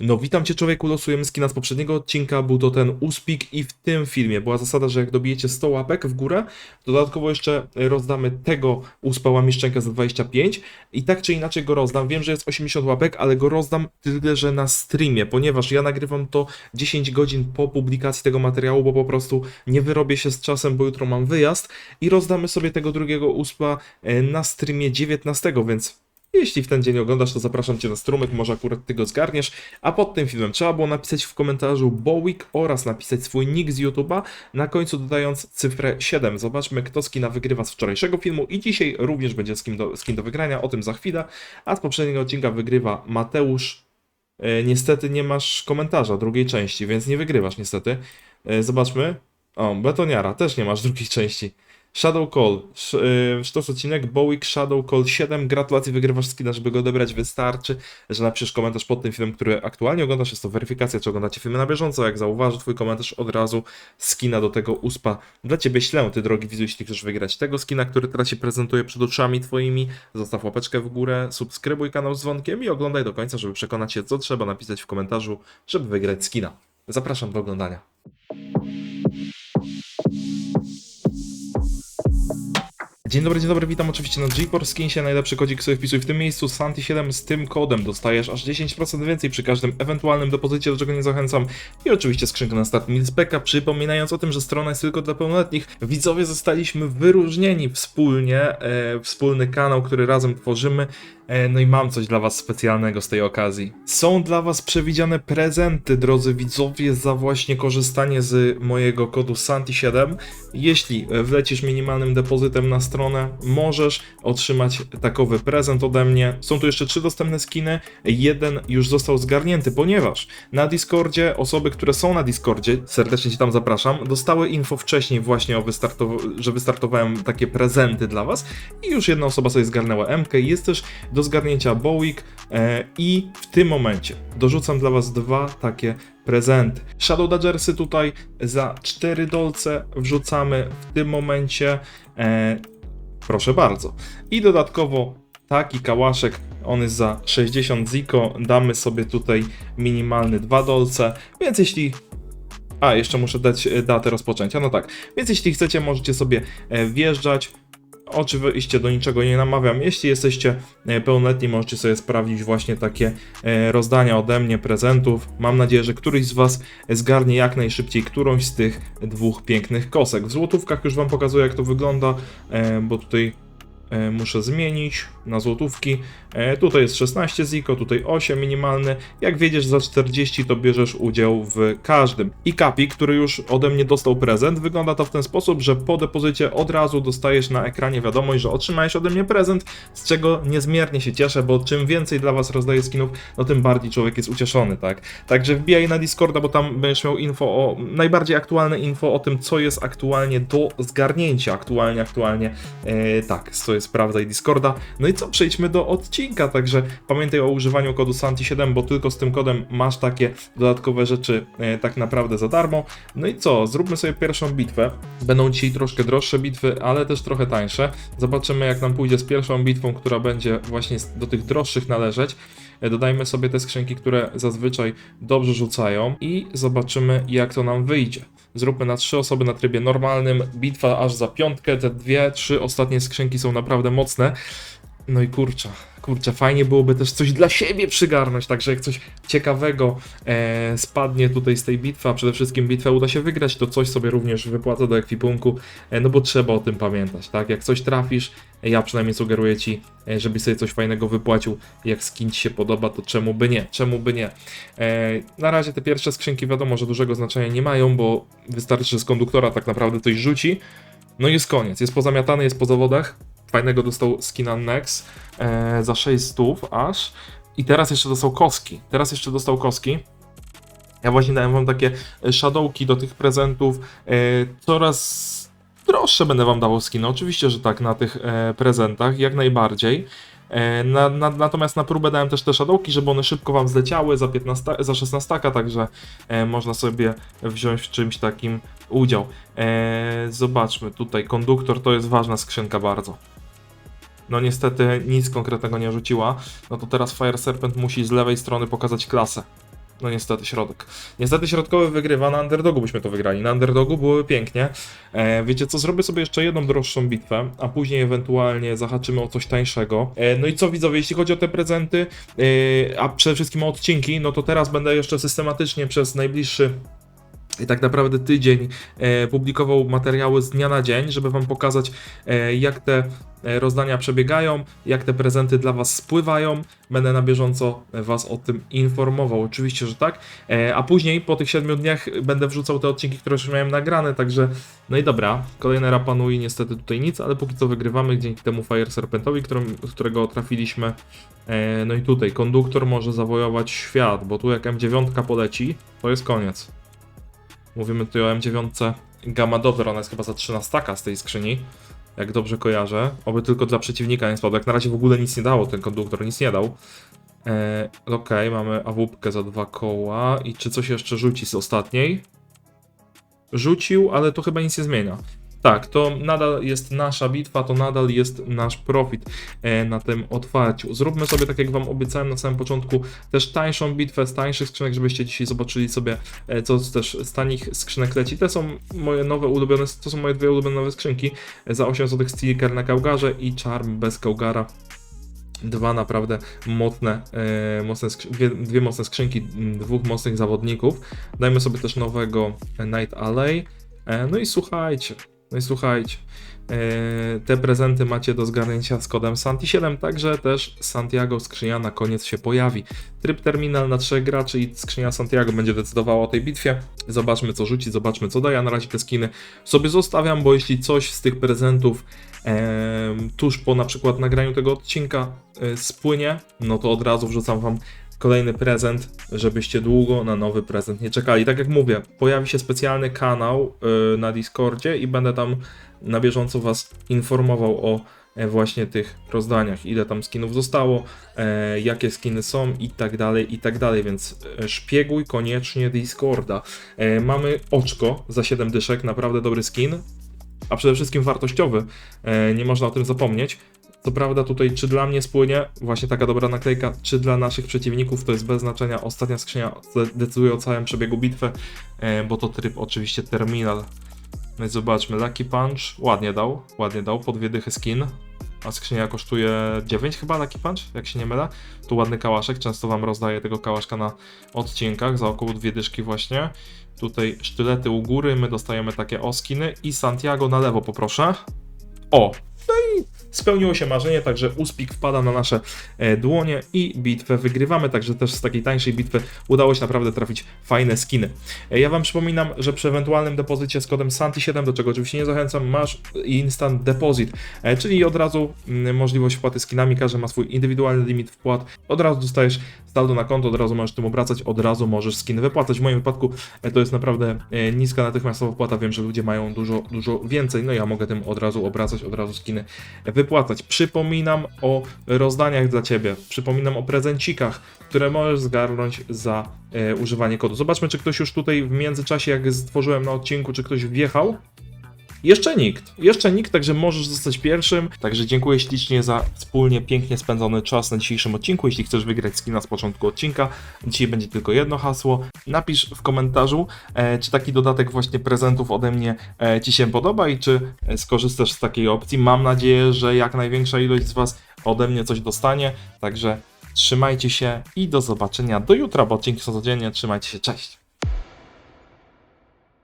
No witam Cię człowieku, losujemy skina z poprzedniego odcinka, był to ten uspik i w tym filmie. Była zasada, że jak dobijecie 100 łapek w górę, dodatkowo jeszcze rozdamy tego uspa łamiszczenka za 25 i tak czy inaczej go rozdam, wiem, że jest 80 łapek, ale go rozdam tyle, że na streamie, ponieważ ja nagrywam to 10 godzin po publikacji tego materiału, bo po prostu nie wyrobię się z czasem, bo jutro mam wyjazd i rozdamy sobie tego drugiego uspa e, na streamie 19, więc jeśli w ten dzień oglądasz, to zapraszam Cię na strumyk, może akurat Ty go zgarniesz. A pod tym filmem trzeba było napisać w komentarzu Bowick oraz napisać swój nick z YouTube'a, na końcu dodając cyfrę 7. Zobaczmy, kto skina wygrywa z wczorajszego filmu i dzisiaj również będzie skin do, do wygrania, o tym za chwilę. A z poprzedniego odcinka wygrywa Mateusz. E, niestety nie masz komentarza drugiej części, więc nie wygrywasz niestety. E, zobaczmy. O, Betoniara, też nie masz drugiej części. Shadow Call, sz, sztos odcinek, Bowick Shadow Call 7, gratulacje, wygrywasz skina, żeby go odebrać, wystarczy, że napiszesz komentarz pod tym filmem, który aktualnie oglądasz, jest to weryfikacja, czy oglądacie filmy na bieżąco, jak zauważy twój komentarz, od razu skina do tego uspa. Dla ciebie ślę, ty drogi widzu, jeśli chcesz wygrać tego skina, który teraz się prezentuje przed oczami twoimi, zostaw łapeczkę w górę, subskrybuj kanał z dzwonkiem i oglądaj do końca, żeby przekonać się, co trzeba napisać w komentarzu, żeby wygrać skina. Zapraszam do oglądania. Dzień dobry, dzień dobry, witam oczywiście na GeForce Skinsie, najlepszy kodzik sobie wpisuj w tym miejscu, Santi7 z tym kodem dostajesz aż 10% więcej przy każdym ewentualnym depozycie, do czego nie zachęcam. I oczywiście skrzynkę na start Milspeka, przypominając o tym, że strona jest tylko dla pełnoletnich. Widzowie zostaliśmy wyróżnieni wspólnie, e, wspólny kanał, który razem tworzymy, No i mam coś dla Was specjalnego z tej okazji. Są dla Was przewidziane prezenty, drodzy widzowie, za właśnie korzystanie z mojego kodu SANTI7. Jeśli wlecisz minimalnym depozytem na stronę, możesz otrzymać takowy prezent ode mnie. Są tu jeszcze trzy dostępne skiny. Jeden już został zgarnięty, ponieważ na Discordzie osoby, które są na Discordzie, serdecznie Cię tam zapraszam, dostały info wcześniej właśnie o wystartow- że wystartowałem takie prezenty dla Was i już jedna osoba sobie zgarnęła MK. Jest też do zgarnięcia Bowick e, i w tym momencie dorzucam dla Was dwa takie prezenty. Shadow Dodgersy tutaj za 4 dolce wrzucamy w tym momencie. E, proszę bardzo. I dodatkowo taki kałaszek, on jest za 60 ziko, damy sobie tutaj minimalny 2 dolce, więc jeśli a, jeszcze muszę dać e, datę rozpoczęcia. No tak. Więc jeśli chcecie, możecie sobie wjeżdżać. Oczywiście do niczego nie namawiam. Jeśli jesteście e, pełnoletni, możecie sobie sprawdzić właśnie takie e, rozdania ode mnie prezentów. Mam nadzieję, że któryś z Was zgarnie jak najszybciej którąś z tych dwóch pięknych kosek. W złotówkach już Wam pokazuję, jak to wygląda, e, bo tutaj muszę zmienić na złotówki. E, Tutaj jest 16 ziko, tutaj 8 minimalny. Jak wiedziesz za 40 to bierzesz udział w każdym. I Kapi, który już ode mnie dostał prezent, wygląda to w ten sposób, że po depozycie od razu dostajesz na ekranie wiadomość, że otrzymałeś ode mnie prezent, z czego niezmiernie się cieszę, bo czym więcej dla was rozdaję skinów, no tym bardziej człowiek jest ucieszony, tak? Także wbijaj na Discorda, bo tam będziesz miał info o, najbardziej aktualne info o tym, co jest aktualnie do zgarnięcia, aktualnie, aktualnie, e, tak, to jest prawda i Discorda. No i co, przejdźmy do odcinka, także pamiętaj o używaniu kodu SANTI7, bo tylko z tym kodem masz takie dodatkowe rzeczy e, tak naprawdę za darmo. No i co, zróbmy sobie pierwszą bitwę. Będą dzisiaj troszkę droższe bitwy, ale też trochę tańsze. Zobaczymy jak nam pójdzie z pierwszą bitwą, która będzie właśnie do tych droższych należeć. E, Dodajmy sobie te skrzynki, które zazwyczaj dobrze rzucają i zobaczymy jak to nam wyjdzie. Zróbmy na trzy osoby na trybie normalnym, bitwa aż za piątkę, te dwie, trzy ostatnie skrzynki są naprawdę mocne. No i kurczę, kurczę, fajnie byłoby też coś dla siebie przygarnąć, także jak coś ciekawego e, spadnie tutaj z tej bitwy, a przede wszystkim bitwę uda się wygrać, to coś sobie również wypłacę do ekwipunku, e, no bo trzeba o tym pamiętać, tak? Jak coś trafisz, e, ja przynajmniej sugeruję Ci, e, żebyś sobie coś fajnego wypłacił, jak skin Ci się podoba, to czemu by nie, czemu by nie. E, na razie te pierwsze skrzynki wiadomo, że dużego znaczenia nie mają, bo wystarczy, że z konduktora tak naprawdę coś rzuci, no i jest koniec, jest pozamiatany, jest po zawodach, fajnego dostał skina Nex e, za 600 aż. I teraz jeszcze dostał koski. Teraz jeszcze dostał koski. Ja właśnie dałem wam takie shadowki do tych prezentów. E, coraz droższe będę wam dawał skiny. Oczywiście, że tak na tych e, prezentach, jak najbardziej. E, na, na, natomiast na próbę dałem też te shadowki, żeby one szybko wam zleciały za, 15, za 16, także e, można sobie wziąć w czymś takim udział. E, zobaczmy tutaj, konduktor to jest ważna skrzynka bardzo. No niestety nic konkretnego nie rzuciła. No to teraz Fire Serpent musi z lewej strony pokazać klasę. No niestety środek. Niestety środkowy wygrywa, na underdogu byśmy to wygrali. Na underdogu byłoby pięknie. E, wiecie co, zrobię sobie jeszcze jedną droższą bitwę, a później ewentualnie zahaczymy o coś tańszego. E, no i co widzowie, jeśli chodzi o te prezenty, e, a przede wszystkim o odcinki, no to teraz będę jeszcze systematycznie przez najbliższy i tak naprawdę tydzień e, publikował materiały z dnia na dzień, żeby Wam pokazać, e, jak te rozdania przebiegają, jak te prezenty dla Was spływają. Będę na bieżąco Was o tym informował, oczywiście, że tak. E, a później, po tych 7 dniach, będę wrzucał te odcinki, które już miałem nagrane, także no i dobra. Kolejny rapanui, niestety tutaj nic, ale póki co wygrywamy dzięki temu Fire Serpentowi, którym, którego trafiliśmy. E, no i tutaj konduktor może zawojować świat, bo tu jak M9 poleci, to jest koniec. Mówimy tutaj o M9 Gamma Dover, ona jest chyba za 13 z tej skrzyni, jak dobrze kojarzę. Oby tylko dla przeciwnika nie spadł. Jak na razie w ogóle nic nie dało, ten konduktor nic nie dał. E, Okej, mamy awupkę za dwa koła. I czy coś jeszcze rzuci z ostatniej? Rzucił, ale to chyba nic nie zmienia. Tak, to nadal jest nasza bitwa, to nadal jest nasz profit e, na tym otwarciu. Zróbmy sobie, tak jak Wam obiecałem na samym początku, też tańszą bitwę z tańszych skrzynek, żebyście dzisiaj zobaczyli sobie, e, co też z tanich skrzynek leci. Te są moje nowe ulubione, to są moje dwie ulubione nowe skrzynki. Za 8 zł Steelker na Kaugarze i Charm bez Kaugara. Dwa naprawdę mocne, e, mocne dwie, dwie mocne skrzynki dwóch mocnych zawodników. Dajmy sobie też nowego Night Alley. E, no i słuchajcie, no i słuchajcie. e, Te prezenty macie do zgarnięcia z kodem Santi7, także też Santiago skrzynia na koniec się pojawi. Tryb terminal na trzech graczy i skrzynia Santiago będzie decydowała o tej bitwie. Zobaczmy co rzuci, zobaczmy co daje. Ja na razie te skiny sobie zostawiam, bo jeśli coś z tych prezentów em, tuż po na przykład nagraniu tego odcinka e, spłynie, no to od razu wrzucam wam kolejny prezent, żebyście długo na nowy prezent nie czekali. Tak jak mówię, pojawi się specjalny kanał e, na Discordzie i będę tam na bieżąco was informował o e, właśnie tych rozdaniach, ile tam skinów zostało, e, jakie skiny są i tak dalej, i tak dalej, więc e, szpieguj koniecznie Discorda. Mamy oczko za 7 dyszek, naprawdę dobry skin, a przede wszystkim wartościowy, nie można o tym zapomnieć. Co prawda tutaj czy dla mnie spłynie właśnie taka dobra naklejka, czy dla naszych przeciwników to jest bez znaczenia. Ostatnia skrzynia decyduje o całym przebiegu bitwy, e, bo to tryb oczywiście terminal. No i zobaczmy, Lucky Punch ładnie dał, ładnie dał, po dwie dychy skin. A skrzynia kosztuje 9 chyba Lucky Punch, jak się nie mylę. Tu ładny kałaszek, często wam rozdaję tego kałaszka na odcinkach, za około dwie dyszki właśnie. Tutaj sztylety u góry, my dostajemy takie oskiny i Santiago na lewo poproszę. O, no i spełniło się marzenie, także Uspik wpada na nasze e, dłonie i bitwę wygrywamy, także też z takiej tańszej bitwy udało się naprawdę trafić fajne skiny. E, ja Wam przypominam, że przy ewentualnym depozycie z kodem SANTI7, do czego oczywiście nie zachęcam, masz instant deposit, e, czyli od razu mm, możliwość wpłaty skinami, każdy ma swój indywidualny limit wpłat, od razu dostajesz saldo na konto, od razu możesz tym obracać, od razu możesz skiny wypłacać. W moim wypadku to jest naprawdę niska natychmiastowa wpłata, wiem, że ludzie mają dużo, dużo więcej, no ja mogę tym od razu obracać, od razu skiny wypłacać. Przypominam o rozdaniach dla Ciebie, przypominam o prezencikach, które możesz zgarnąć za e, używanie kodu. Zobaczmy, czy ktoś już tutaj w międzyczasie, jak stworzyłem na odcinku, czy ktoś wjechał. Jeszcze nikt, jeszcze nikt, także możesz zostać pierwszym. Także dziękuję ślicznie za wspólnie pięknie spędzony czas na dzisiejszym odcinku. Jeśli chcesz wygrać skina z początku odcinka, dzisiaj będzie tylko jedno hasło. Napisz w komentarzu, e, czy taki dodatek właśnie prezentów ode mnie e, Ci się podoba i czy e, skorzystasz z takiej opcji. Mam nadzieję, że jak największa ilość z Was ode mnie coś dostanie. Także trzymajcie się i do zobaczenia do jutra, bo odcinki są codziennie. Trzymajcie się, cześć!